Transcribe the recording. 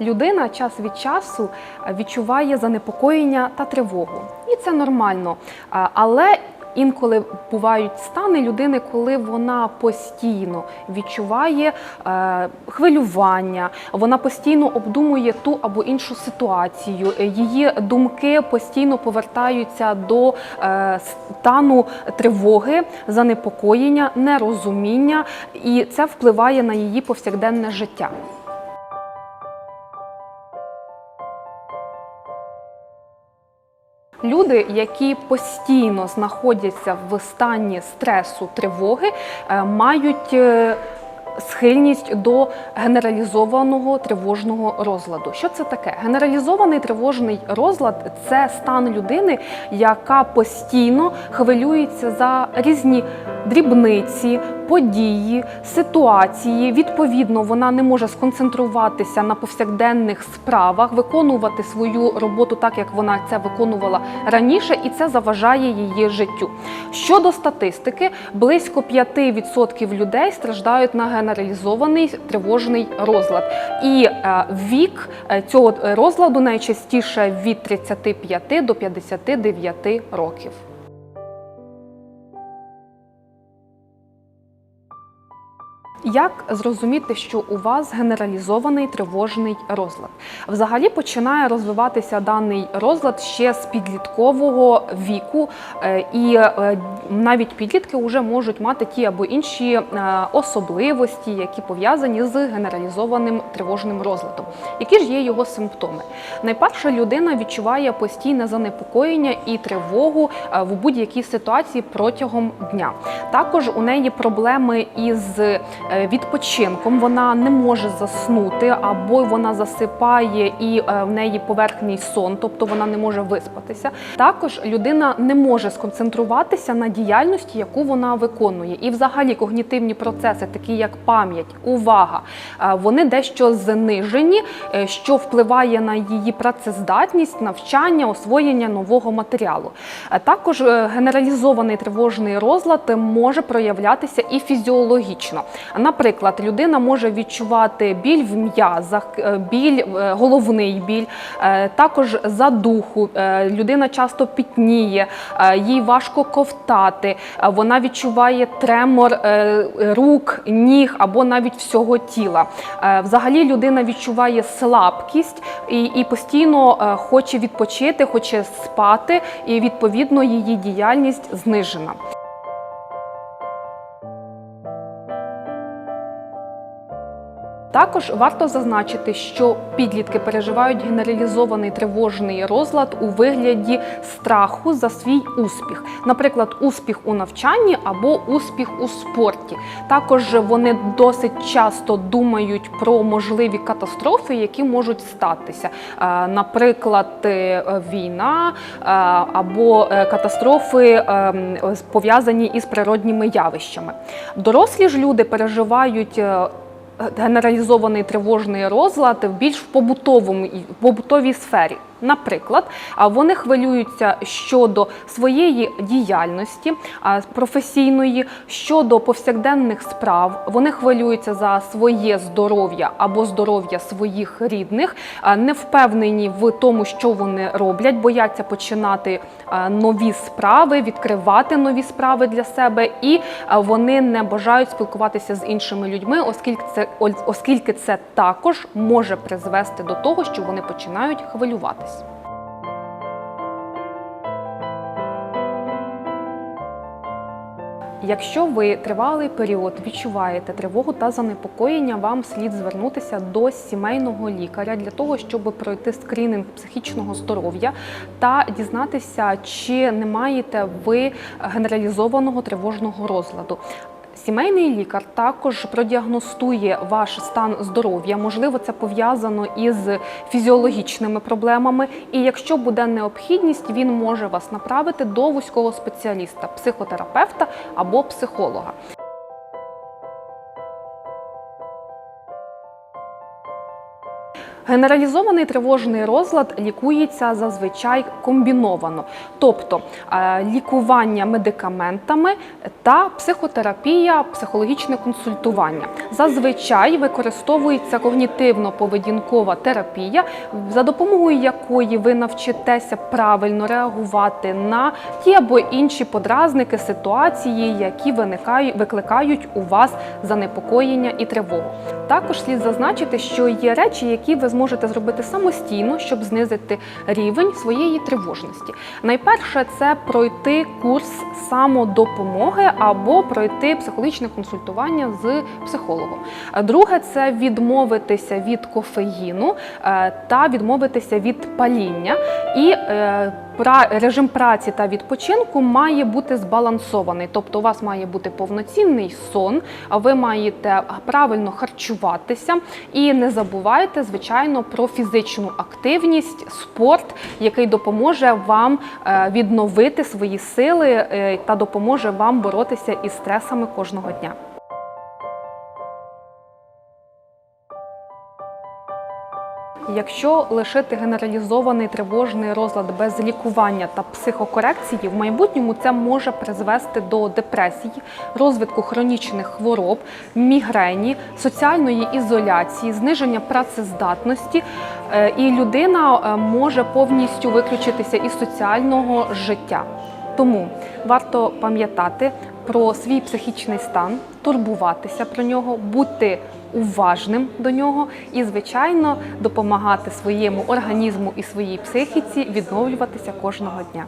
Людина час від часу е, відчуває занепокоєння та тривогу, і це нормально. Е, Але інколи бувають стани людини, коли вона постійно відчуває е, хвилювання, вона постійно обдумує ту або іншу ситуацію. Її думки постійно повертаються до стану тривоги, занепокоєння, нерозуміння, і це впливає на її повсякденне життя. Люди, які постійно знаходяться в стані стресу, тривоги, е, мають е, схильність до генералізованого тривожного розладу. Що це таке? Генералізований тривожний розлад це стан людини, яка постійно хвилюється за різні дрібниці, події, ситуації. Відповідно, вона не може сконцентруватися на повсякденних справах, виконувати свою роботу так, як вона це виконувала раніше, і це заважає її життю. Щодо статистики, близько 5% людей страждають на генералізований тривожний розлад. І е, вік е, цього розладу найчастіше від 35 до 59 років. Як зрозуміти, що у вас генералізований тривожний розлад? Взагалі починає розвиватися даний розлад ще з підліткового віку, е, і е, навіть підлітки вже можуть мати ті або інші е, особливості, які пов'язані з генералізованим тривожним розладом. Які ж є його симптоми? Найперше, людина відчуває постійне занепокоєння і тривогу в будь-якій ситуації протягом дня. Також у неї проблеми із відпочинком. Вона не може заснути, або вона засипає і е, в неї поверхній сон, тобто вона не може виспатися. Також людина не може сконцентруватися на діяльності, яку вона виконує. І взагалі когнітивні процеси, такі як пам'ять, увага, е, вони дещо знижені, е, що впливає на її працездатність, навчання, освоєння нового матеріалу. Е, Також е, генералізований тривожний розлад може проявлятися і фізіологічно. Наприклад, людина може відчувати біль в м'язах, е, біль, е, головний біль, е, також задуху. Людина часто пітніє, їй важко ковтати, вона відчуває тремор рук, ніг або навіть всього тіла. Взагалі людина відчуває слабкість і, і постійно хоче відпочити, хоче спати, і відповідно її діяльність знижена. Також варто зазначити, що підлітки переживають генералізований тривожний розлад у вигляді страху за свій успіх, наприклад, успіх у навчанні або успіх у спорті. Також вони досить часто думають про можливі катастрофи, які можуть статися, Е, наприклад, е, війна е, або катастрофи пов'язані із природніми явищами. Дорослі ж люди переживають. Генералізований тривожний розлад більш в побутовому побутовій сфері. Наприклад, вони хвилюються щодо своєї діяльності професійної, щодо повсякденних справ. Вони хвилюються за своє здоров'я або здоров'я своїх рідних, не впевнені в тому, що вони роблять, бояться починати нові справи, відкривати нові справи для себе, і вони не бажають спілкуватися з іншими людьми, оскільки це оскільки це також може призвести до того, що вони починають хвилюватись. Якщо ви тривалий період відчуваєте тривогу та занепокоєння, вам слід звернутися до сімейного лікаря для того, щоб пройти скрининг психічного здоров'я та дізнатися, чи не маєте ви генералізованого тривожного розладу. Сімейний лікар також продіагностує ваш стан здоров'я. Можливо, це пов'язано із фізіологічними проблемами. І якщо буде необхідність, він може вас направити до вузького спеціаліста, психотерапевта або психолога. Генералізований тривожний розлад лікується зазвичай комбіновано, тобто е, лікування медикаментами та психотерапія, психологічне консультування. Зазвичай використовується когнітивно-поведінкова терапія, за допомогою якої ви навчитеся правильно реагувати на ті або інші подразники ситуації, які виникають, викликають у вас занепокоєння і тривогу. Також слід зазначити, що є речі, які ви зможете зробити самостійно, щоб знизити рівень своєї тривожності. Найперше це пройти курс самодопомоги або пройти психологічне консультування з психологом. Друге це відмовитися від кофеїну е, та відмовитися від паління. І е, режим праці та відпочинку має бути збалансований, тобто у вас має бути повноцінний сон, а ви маєте правильно харчуватися і не забувайте, звичайно, про фізичну активність, спорт, який допоможе вам е, відновити свої сили е, та допоможе вам боротися із стресами кожного дня. Якщо лишити генералізований тривожний розлад без лікування та психокорекції, в майбутньому це може призвести до депресії, розвитку хронічних хвороб, мігрені, соціальної ізоляції, зниження працездатності, е, і людина е, може повністю виключитися із соціального життя. Тому варто пам'ятати про свій психічний стан, турбуватися про нього, бути уважним до нього і, звичайно, допомагати своєму організму і своїй психіці відновлюватися кожного дня.